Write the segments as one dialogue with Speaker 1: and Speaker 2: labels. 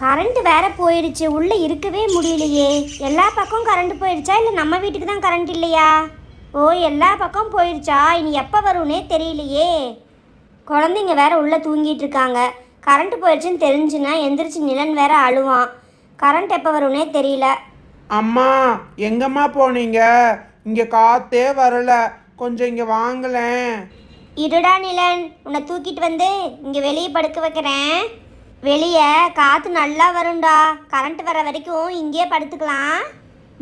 Speaker 1: Current வேற போயிடுச்சு உள்ள இருக்கவே முடியலையே. எல்லா பக்கம் கரண்ட் போயிடுச்சா? இல்லை நம்ம வீட்டுக்கு தான் கரண்ட் இல்லையா? ஓ எல்லா பக்கம் போயிடுச்சா இனி எப்போ வரும்னே தெரியலையே. குழந்தைங்க வேற உள்ள தூங்கிட்டு இருக்காங்க. கரண்ட் போயிடுச்சுன்னு தெரிஞ்சுன்னா எந்திரிச்சு நிலன் வேற அழுவான். கரண்ட் எப்போ வரும்னே தெரியல.
Speaker 2: அம்மா எங்கம்மா போனீங்க? இங்க காத்தே வரல. கொஞ்சம் இங்க வாங்களேன்.
Speaker 1: இருடா நிலன் உன்னை தூக்கிட்டு வந்து இங்கே வெளியே படுக்க வைக்கிறேன். வெளியே காற்று நல்லா வரும்டா. கரண்ட் வர வரைக்கும் இங்கேயே படுத்துக்கலாம்.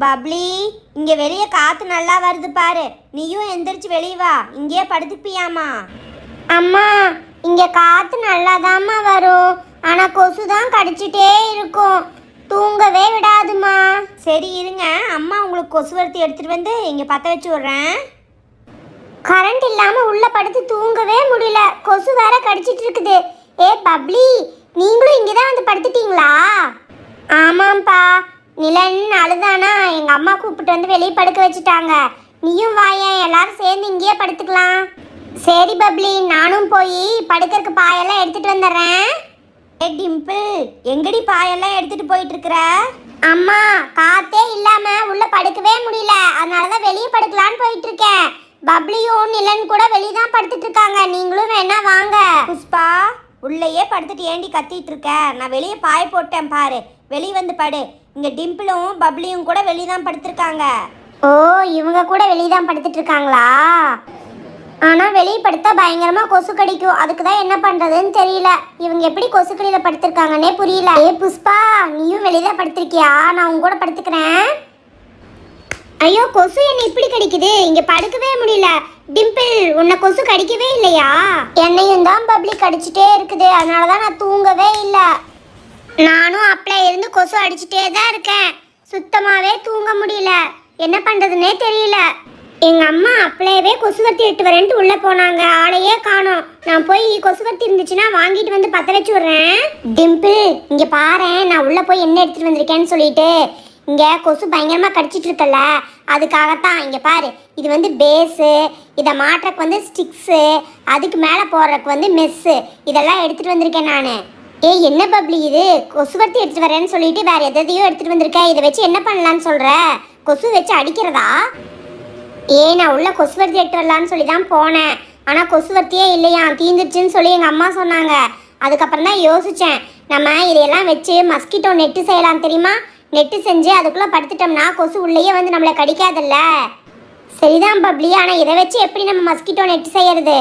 Speaker 1: பப்ளி இங்கே வெளியே காற்று நல்லா வருது பாரு. நீயும் எந்திரிச்சு வெளியே வா. இங்கேயே படுத்துப்பியாமா? அம்மா இங்கே காற்று நல்லாதாம்மா வரும். ஆனால் கொசு தான் கடிச்சிட்டே இருக்கும். தூங்கவே விடாதுமா. சரி இருங்க. அம்மா உங்களுக்கு கொசுவர்த்தி எடுத்துகிட்டு வந்து இங்கே பற்ற வச்சு விட்றேன். கரண்ட் இல்லாம உள்ள படுத்து தூங்கவே முடியல. கொசு வேற கடிச்சிட்டு இருக்குது. ஏ பப்ளி நீங்களும் இங்கே தான் வந்து படுத்துட்டீங்களா? ஆமாம்ப்பா. நிலன் அழுதானா? எங்கள் அம்மா கூப்பிட்டு வந்து வெளியே படுக்க வச்சுட்டாங்க. நீயும் வாயேன் எல்லாரும் சேர்ந்து இங்கேயே படுத்துக்கலாம். சரி பப்ளி. நானும் போய் படுக்கிறதுக்கு பாயெல்லாம் எடுத்துட்டு வந்துடுறேன். ஏ டிம்பிள் எங்கடி பாயெல்லாம் எடுத்துட்டு போயிட்டு இருக்கிற அம்மா காத்தே இல்லாம உள்ள படுக்கவே முடியல. அதனால தான் வெளியே படுக்கலான்னு போயிட்டு இருக்கேன் பப்ளியும் நிலன் கூட வெளியே தான் படுத்துட்டு இருக்காங்க நீங்களும் வேணா வாங்க. புஷ்பா உள்ளேயே படுத்துட்டு ஏண்டி கத்திட்டு இருக்க நான் வெளியே பாய போட்டேன் பாரு. வெளியே வந்து படு. இங்க டிம்பிளும் பப்ளியும் கூட வெளியே தான் படுத்திருக்காங்க. ஓ இவங்க கூட வெளியே தான் படுத்துட்டு இருக்காங்களா ஆனா வெளியே படுத்தா பயங்கரமா கொசு கடிக்கும். அதுக்கு தான் என்ன பண்றதுன்னு தெரியல. இவங்க எப்படி கொசு கடியில படுத்திருக்காங்கன்னே புரியல. ஏ புஷ்பா நீயும் வெளியில படுத்திருக்கியா? நான் உங்க கூட படுத்துக்கிறேன். ஐயோ கொசு என்ன இப்படி கடிக்குது? இங்க படுக்கவே முடியல. டிம்பிள் உன்னை கொசு கடிக்கவே இல்லையா? என்னையும் தான் பப்ளிக் கடிச்சிட்டே இருக்குது. அதனால தான் நான் தூங்கவே இல்லை. நானும் அப்பல இருந்து கொசு அடிச்சிட்டே தான் இருக்கேன். சுத்தமாகவே தூங்க முடியல. என்ன பண்ணுறதுனே தெரியல. எங்கள் அம்மா அப்பளையவே கத்தி எடுத்து வரேன்ட்டு உள்ளே போனாங்க. ஆளையே காணோம். நான் போய் கொசுவர்த்தி இருந்துச்சுன்னா வாங்கிட்டு வந்து பற்ற வச்சு விட்றேன். டிம்பிள் இங்கே பாரேன். நான் உள்ளே போய் என்ன எடுத்துகிட்டு வந்திருக்கேன்னு சொல்லிட்டு இங்கே கொசு பயங்கரமாக கடிச்சிட்டு இருக்கல அதுக்காகத்தான் இங்கே பாரு இது வந்து பேஸு இதை மாட்டுறக்கு வந்து ஸ்டிக்ஸு அதுக்கு மேலே போடுறதுக்கு வந்து மெஸ்ஸு இதெல்லாம் எடுத்துகிட்டு வந்திருக்கேன் நான். ஏய் என்ன பப்ளி இது? கொசுவர்த்தி எடுத்துகிட்டு வரேன்னு சொல்லிட்டு வேறு எதையோ எடுத்துகிட்டு வந்திருக்கேன் இதை வச்சு என்ன பண்ணலான்னு சொல்கிற கொசு வச்சு அடிக்கிறதா? ஏ நான் உள்ள கொசுவர்த்தி எடுத்து வரலான்னு சொல்லி தான் போனேன். ஆனால் கொசுவர்த்தியே இல்லையா? தீந்துருச்சுன்னு சொல்லி எங்கள் அம்மா சொன்னாங்க. அதுக்கப்புறம் தான் யோசித்தேன் நம்ம இதையெல்லாம் வச்சு மஸ்கிட்டோ நெட்டு செய்யலாம் தெரியுமா? நெட்டு செஞ்சு அதுக்குள்ளே படுத்துட்டோம்னா கொசு உள்ளேயே வந்து நம்மளை கடிக்காதல்ல? சரிதான் பப்ளி ஆனால் இதை வச்சு எப்படி நம்ம மஸ்கிட்டோ நெட்டு செய்யறது?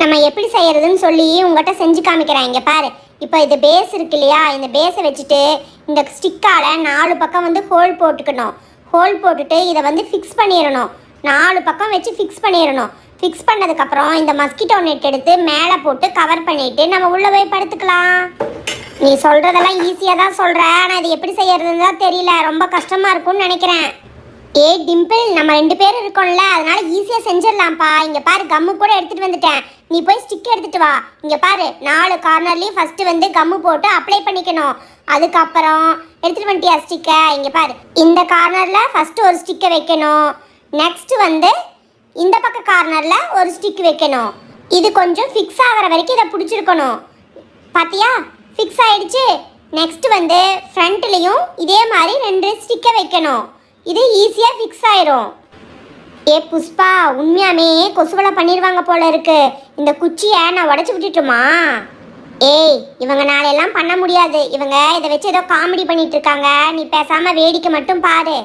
Speaker 1: நம்ம எப்படி செய்யறதுன்னு சொல்லி உங்கள்கிட்ட செஞ்சு காமிக்கிறேன். இங்கே பாரு. இப்போ இது பேஸ் இருக்கு இல்லையா? இந்த பேஸை வச்சுட்டு இந்த ஸ்டிக்கால் நாலு பக்கம் வந்து ஹோல் போட்டுக்கணும். ஹோல் போட்டுட்டு இதை வந்து ஃபிக்ஸ் பண்ணிடணும். நாலு பக்கம் வச்சு ஃபிக்ஸ் பண்ணிடணும். ஃபிக்ஸ் பண்ணதுக்கப்புறம் இந்த மஸ்கிட்டோ நெட் எடுத்து மேலே போட்டு கவர் பண்ணிட்டு நம்ம உள்ளே போய் படுத்துக்கலாம். நீ சொல்கிறதெல்லாம் ஈஸியாக தான் சொல்கிற ஆனால் இது எப்படி செய்யறதுன்னு தான் தெரியல. ரொம்ப கஷ்டமாக இருக்கும்னு நினைக்கிறேன். ஏய் டிம்பிள் நம்ம ரெண்டு பேரும் இருக்கோம்ல. அதனால ஈஸியாக செஞ்சிடலாம்ப்பா. இங்கே பாரு கம்மு கூட எடுத்துகிட்டு வந்துட்டேன். நீ போய் ஸ்டிக் எடுத்துகிட்டு வா. இங்கே பாரு நாலு கார்னர்லேயும் ஃபஸ்ட்டு வந்து கம்மு போட்டு அப்ளை பண்ணிக்கணும். அதுக்கப்புறம் எடுத்துகிட்டு வந்துட்டியா ஸ்டிக்கை இங்கே பாரு இந்த கார்னரில் ஃபஸ்ட்டு ஒரு ஸ்டிக்கை வைக்கணும். நெக்ஸ்ட்டு வந்து இந்த பக்க கார்னரில் ஒரு ஸ்டிக் வைக்கணும். இது கொஞ்சம் ஃபிக்ஸ் ஆகிற வரைக்கும் இதை பிடிச்சிருக்கணும். பார்த்தியா ஃபிக்ஸ் ஆகிடுச்சு நெக்ஸ்ட் வந்து ஃப்ரண்ட்லேயும் இதே மாதிரி ரெண்டு ஸ்டிக்கை வைக்கணும். இது ஈஸியாக ஃபிக்ஸ் ஆயிரும். ஏ புஷ்பா உண்மையாமே கொசுவலை பண்ணிடுவாங்க போல இருக்கு. இந்த குச்சியை நான் உடச்சி விட்டுட்டுமா? ஏய் இவங்க நாளையெல்லாம் பண்ண முடியாது. இவங்க இதை வச்சு ஏதோ காமெடி பண்ணிட்டு இருக்காங்க. நீ பேசாமல் வேடிக்கை மட்டும் பாரு.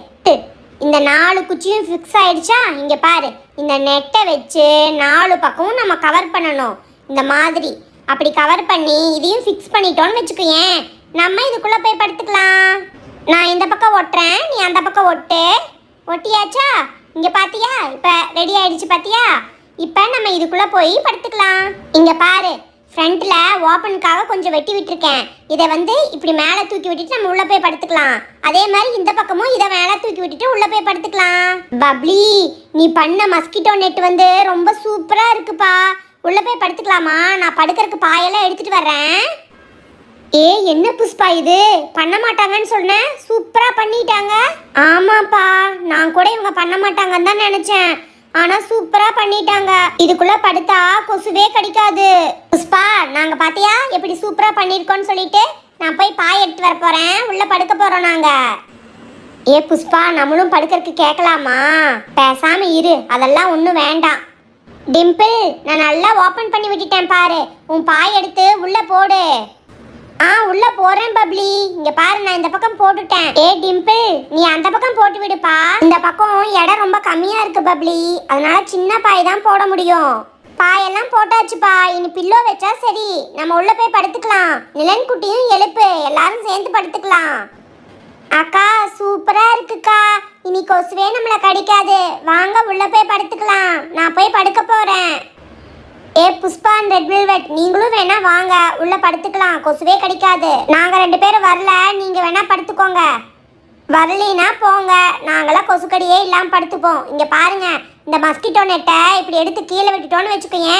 Speaker 1: இந்த நாலு குச்சியும் ஃபிக்ஸ் ஆயிடுச்சா? இங்கே பாரு. இந்த நெட்டை வச்சு நாலு பக்கமும் நம்ம கவர் பண்ணணும். இந்த மாதிரி. அப்படி கவர் பண்ணி இதையும் ஃபிக்ஸ் பண்ணிட்டோம்னு வச்சுக்கோயேன். நம்ம இதுக்குள்ளே போய் படுத்துக்கலாம். நான் இந்த பக்கம் ஒட்டுறேன். நீ அந்த பக்கம் ஒட்டு. ஒட்டியாச்சா? இங்கே பார்த்தியா இப்போ ரெடி ஆயிடுச்சு பார்த்தியா இப்போ நம்ம இதுக்குள்ளே போய் படுத்துக்கலாம். இங்கே பாரு. ஃப்ரண்ட்டில் ஓப்பனுக்காக கொஞ்சம் வெட்டி விட்டுருக்கேன். இதை வந்து இப்படி மேலே தூக்கி விட்டுட்டு நம்ம உள்ளே போய் படுத்துக்கலாம். அதே மாதிரி இந்த பக்கமும் இதை மேலே தூக்கி விட்டுட்டு உள்ள போய் படுத்துக்கலாம். பப்ளி நீ பண்ண மஸ்கிட்டோ நெட் வந்து ரொம்ப சூப்பரா இருக்குப்பா. உள்ள போய் படுத்துக்கலாமா? நான் படுக்கிறதுக்கு பாயெல்லாம் எடுத்துட்டு வர்றேன். ஏ என்ன புஷ்பா இது? பண்ண மாட்டாங்கன்னு சொன்னேன் சூப்பரா பண்ணிட்டாங்க. ஆமாப்பா நான் கூட இவங்க பண்ண மாட்டாங்கன்னு தான் நினைச்சேன். ஆனா சூப்பரா பண்ணிட்டாங்க. இதுக்குள்ள படுத்தா கொசுவே கடிக்காது. புஷ்பா நாங்க பாத்தியா எப்படி சூப்பரா பண்ணிருக்கோம்னு சொல்லிட்டு நான் போய் பாய் எடுத்து வர போறேன். உள்ள படுக்க போறோம் நாங்க. ஏ புஷ்பா நம்மளும் படுக்கிறதுக்கு கேட்கலாமா பேசாம இரு அதெல்லாம் ஒன்றும் வேண்டாம். டிம்பிள் நான் நல்லா ஓப்பன் பண்ணி விட்டுட்டேன் பாரு. உன் பாய் எடுத்து உள்ள போடு. ஆ உள்ள போறேன் பப்ளி. இங்க பாரு நான் இந்த பக்கம் போட்டுட்டேன். ஏ டிம்பிள் நீ அந்த பக்கம் போட்டு விடுப்பா. இந்த பக்கம் இடம் ரொம்ப கம்மியா இருக்கு பப்ளி. அதனால சின்ன பாய் தான் போட முடியும். பாயெல்லாம் போட்டாச்சுப்பா. இனி பில்லோ வச்சா சரி. நம்ம உள்ள போய் படுத்துக்கலாம். நிலன் குட்டியும் எழுப்பு. எல்லாரும் சேர்ந்து படுத்துக்கலாம். அக்கா சூப்பரா இருக்குக்கா. இனி கொசுவே நம்மளை கடிக்காது. வாங்க உள்ள போய் படுத்துக்கலாம். நான் போய் படுக்க போறேன். ஏ புஷ்பா அண்ட் ரெட் வெல்வெட் நீங்களும் வேணா வாங்க. உள்ள படுத்துக்கலாம். கொசுவே கடிக்காது. நாங்க ரெண்டு பேரும் வரல. நீங்க வேணா படுத்துக்கோங்க. வரலைன்னா போங்க. நாங்களாம் கொசுக்கடியே இல்லாம படுத்துப்போம். இங்க பாருங்க இந்த மஸ்கிட்டோ நெட்டை இப்படி எடுத்து கீழே விட்டுட்டோன்னு வச்சுக்கோங்க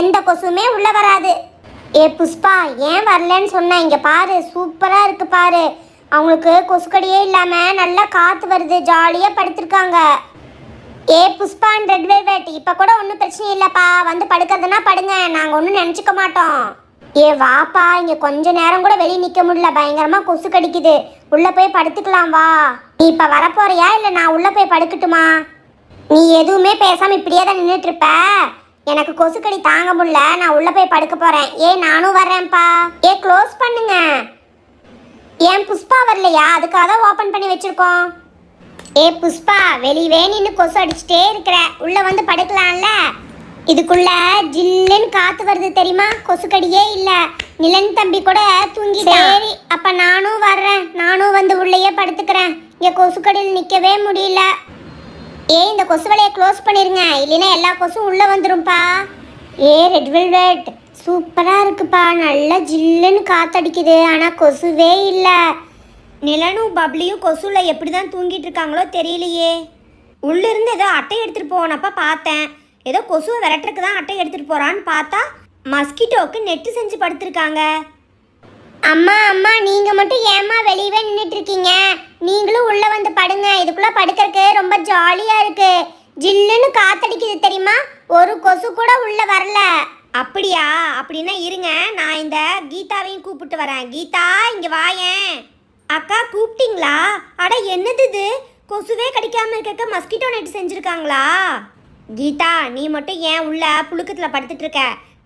Speaker 1: எந்த கொசுவுமே உள்ள வராது. ஏ புஷ்பா ஏன் வரலன்னு சொன்னேன் இங்க பாரு சூப்பரா இருக்கு பாரு. அவங்களுக்கு கொசுக்கடியே இல்லாம நல்லா காத்து வருது ஜாலியா படுத்திருக்காங்க. ஏ புஷ்பா அண்ட் ரெட் வெல்வெட் இப்போ கூட ஒன்றும் பிரச்சனை இல்லைப்பா. வந்து படுக்கிறதுனா படுங்க. நாங்கள் ஒன்றும் நினச்சிக்க மாட்டோம். ஏ வாப்பா இங்கே கொஞ்ச நேரம் கூட வெளியே நிற்க முடியல. பயங்கரமாக கொசு கடிக்குது உள்ளே போய் படுத்துக்கலாம் வா. நீ இப்போ வரப்போறியா? இல்லை நான் உள்ளே போய் படுக்கட்டுமா? நீ எதுவுமே பேசாமல் இப்படியே தான் நின்றுட்டு இருப்ப எனக்கு கொசுக்கடி தாங்க முடியல. நான் உள்ளே போய் படுக்க போகிறேன் ஏ நானும் வர்றேன்ப்பா. ஏ க்ளோஸ் பண்ணுங்க. ஏன் புஷ்பா வரலையா? அதுக்காக தான் ஓப்பன் பண்ணி வச்சிருக்கோம். ஏ புஷ்பா வெளியவே நின்று கொசு அடிச்சுட்டே இருக்கிற. உள்ள வந்து படுக்கலாம்ல? இதுக்குள்ள ஜில்லுன்னு காத்து வருது தெரியுமா? கொசுக்கடியே இல்ல. நிலன் தம்பி கூட தூங்கி சரி. அப்ப நானும் வர்றேன். நானும் வந்து உள்ளேயே படுத்துக்கிறேன். இங்க கொசுக்கடியில் நிக்கவே முடியல. ஏ இந்த கொசு வலையை க்ளோஸ் பண்ணிருங்க. இல்லைன்னா எல்லா கொசும் உள்ள வந்துரும்பா. ஏ ரெட் வெல்வெட். சூப்பராக இருக்குப்பா. நல்லா ஜில்லுன்னு காத்தடிக்குது. ஆனால் கொசுவே இல்லை. நிலனும் பப்ளியும் கொசுவில் எப்படி தான் தூங்கிட்டு இருக்காங்களோ தெரியலையே. உள்ளிருந்து ஏதோ அட்டை எடுத்துகிட்டு போனப்ப பார்த்தேன். ஏதோ கொசுவை விரட்டுறக்கு தான் அட்டை எடுத்துகிட்டு போகிறான்னு பார்த்தா மஸ்கிட்டோக்கு நெட்டு செஞ்சு படுத்திருக்காங்க. அம்மா அம்மா நீங்கள் மட்டும் ஏம்மா வெளியவே நின்றுட்டு இருக்கீங்க? நீங்களும் உள்ளே வந்து படுங்க. இதுக்குள்ளே படுக்கிறதுக்கு ரொம்ப ஜாலியாக இருக்குது ஜில்லுன்னு காத்தடிக்குது தெரியுமா? ஒரு கொசு கூட உள்ளே வரல. அப்படியா? அப்படின்னா இருங்க. நான் இந்த கீதாவையும் கூப்பிட்டு வரேன். கீதா இங்கே வாயேன் அக்கா கூப்பிட்டீங்களா? அட என்னது இது? கொசுவே கடிக்காமல் இருக்க மஸ்கிட்டோ நெட் செஞ்சுருக்காங்களா? கீதா நீ மட்டும் ஏன் உள்ள புழுக்கத்தில் படுத்துட்டு இருக்க?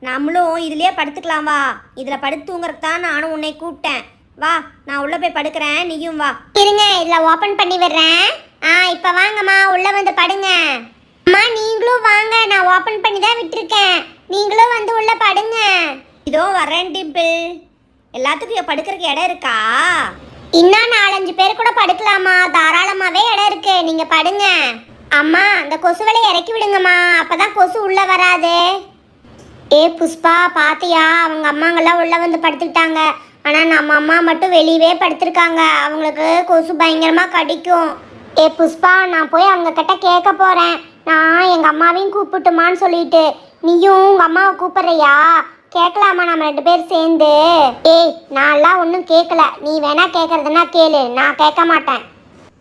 Speaker 1: நம்மளும் இதுலேயே படுத்துக்கலாம் வா. இதில் படுத்து தூங்குறதுக்கு தான் நானும் உன்னை கூப்பிட்டேன். வா நான் உள்ளே போய் படுக்கிறேன். நீயும் வா. இருங்க இதில் ஓப்பன் பண்ணி விடுறேன். ஆ இப்போ வாங்கம்மா. உள்ளே வந்து படுங்க. அம்மா நீங்களும் வாங்க. நான் ஓப்பன் பண்ணி தான் விட்டுருக்கேன். நீங்களும் வந்து உள்ள படுங்க. இதோ வரேன் டிம்பிள். எல்லாத்துக்கும் படுக்கிறதுக்கு இடம் இருக்கா? இன்னும் நாலஞ்சு பேர் கூட படுக்கலாமா? தாராளமாவே இடம் இருக்கு. நீங்க படுங்க. அம்மா அந்த கொசுவலை இறக்கி விடுங்கம்மா. அப்பதான் கொசு உள்ள வராது. ஏ புஷ்பா பாத்தியா அவங்க அம்மாங்கெல்லாம் உள்ள வந்து படுத்துக்கிட்டாங்க. ஆனா நம்ம அம்மா மட்டும் வெளியவே படுத்திருக்காங்க. அவங்களுக்கு கொசு பயங்கரமா கடிக்கும். ஏ புஷ்பா நான் போய் அவங்க கிட்ட கேட்க போறேன். நான் எங்க அம்மாவையும் கூப்பிட்டுமான்னு சொல்லிட்டு நீயும் உங்க அம்மாவை கூப்பிடுறியா? கேட்கலாமா நம்ம ரெண்டு பேர் சேர்ந்து? ஏய் நான்லாம் ஒன்றும் கேட்கல. நீ வேணா கேட்கறதுனா கேளு. நான் கேட்க மாட்டேன்.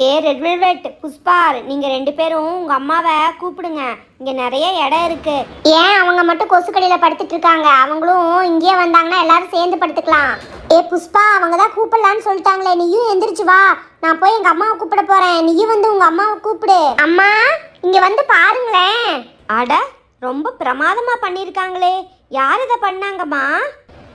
Speaker 1: ஏ ரெட் வெல்வெட் புஷ்பார் நீங்க ரெண்டு பேரும் உங்க அம்மாவை கூப்பிடுங்க. இங்க நிறைய இடம் இருக்கு. ஏன் அவங்க மட்டும் கொசுக்கடியில படுத்துட்டு இருக்காங்க? அவங்களும் இங்கேயே வந்தாங்கன்னா எல்லாரும் சேர்ந்து படுத்துக்கலாம். ஏ புஷ்பா அவங்க தான் கூப்பிடலான்னு சொல்லிட்டாங்களே. நீயும் எந்திரிச்சு வா. நான் போய் எங்க அம்மாவை கூப்பிட போறேன். நீயும் வந்து உங்க அம்மாவை கூப்பிடு. அம்மா இங்க வந்து பாருங்களேன். அட ரொம்ப பிரமாதமா பண்ணிருக்காங்களே. யார் இதை பண்ணாங்கம்மா?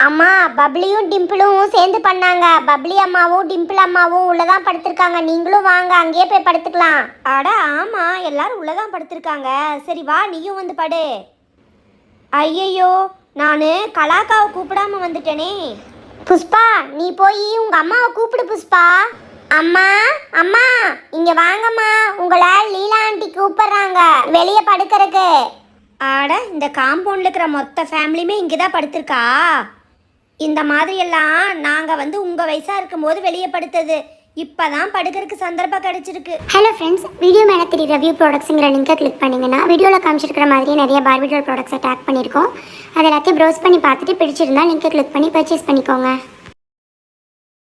Speaker 1: அம்மா பப்ளியும் டிம்பிளும் சேர்ந்து பண்ணாங்க. பப்ளி அம்மாவும் டிம்பிள் அம்மாவும் உள்ளதான் படுத்திருக்காங்க. நீங்களும் வாங்க அங்கேயே போய் படுத்துக்கலாம். அட ஆமா எல்லாரும் உள்ளதான் படுத்திருக்காங்க. சரி வா நீயும் வந்து படு. ஐயையோ நான் கலாக்காவை கூப்பிடாம வந்துட்டேனே. புஷ்பா நீ போய் உங்க அம்மாவை கூப்பிடு புஷ்பா. அம்மா அம்மா இங்க வாங்கம்மா. உங்களை லீலா ஆண்டி கூப்பிடுறாங்க. வெளியே படுக்கறதுக்கு. ஆட இந்த காம்பவுண்டில் இருக்கிற மொத்த ஃபேமிலியுமே இங்கே தான் படுத்திருக்கா? இந்த மாதிரியெல்லாம் நாங்கள் வந்து உங்கள் வயசாக இருக்கும்போது வெளியே படுத்தது. இப்போ தான் படுக்கிறதுக்கு சந்தர்ப்பம் கிடைச்சிருக்கு.
Speaker 3: ஹலோ ஃப்ரெண்ட்ஸ் வீடியோ மேலே ரிவ்யூ ப்ராடக்ட்ஸுங்கிற லிங்கை கிளிக் பண்ணிங்கன்னா வீடியோவில் காமிச்சிருக்கிற மாதிரியே நிறைய பார்பிடல் ப்ராடக்ட்ஸை டேக் பண்ணியிருக்கோம். அதை எல்லாத்தையும் ப்ரௌஸ் பண்ணி பார்த்துட்டு பிடிச்சிருந்தா லிங்கை கிளிக் பண்ணி பர்ச்சேஸ் பண்ணிக்கோங்க.